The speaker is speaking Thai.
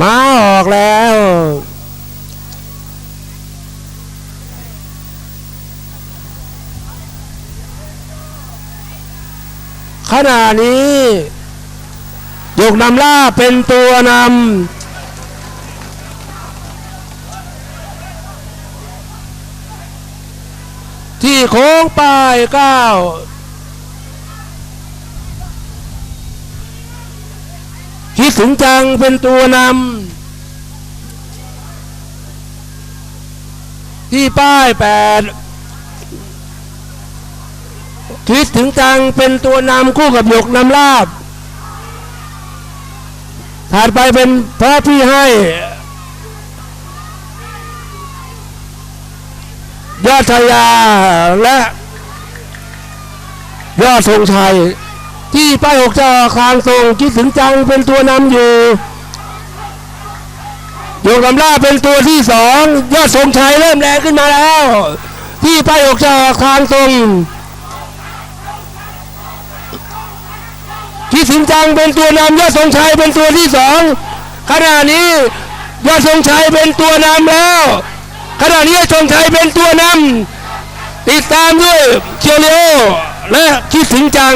มาออกแล้ว ขณะนี้ยกนำล่าเป็นตัวนำที่โค้งป้ายเก้า คิดถึงจังเป็นตัวนำที่ป้ายแปดคิดถึงจังเป็นตัวนำคู่กับหยกนำลาบถัดไปเป็นพระที่ให้ ยอดชายาและ ยอดทรงชัย ที่ป้ายหกจะออกทางทรงคิดถึงจังเป็นตัวนำอยู่โยกลำล่าเป็นตัวที่สองยอดทรงชัยเริ่มแรงขึ้นมาแล้ว ที่ป้ายหกจะออกทางทรงคิดถึงจังเป็นตัวนำยอดทรงชัยเป็นตัวที่สองขณะนี้ยอดทรงชัยเป็นตัวนำแล้วขณะนี้ยอดทรงชัยเป็นตัวนำติดตามด้วยเคียวเลโอและคิดถึงจัง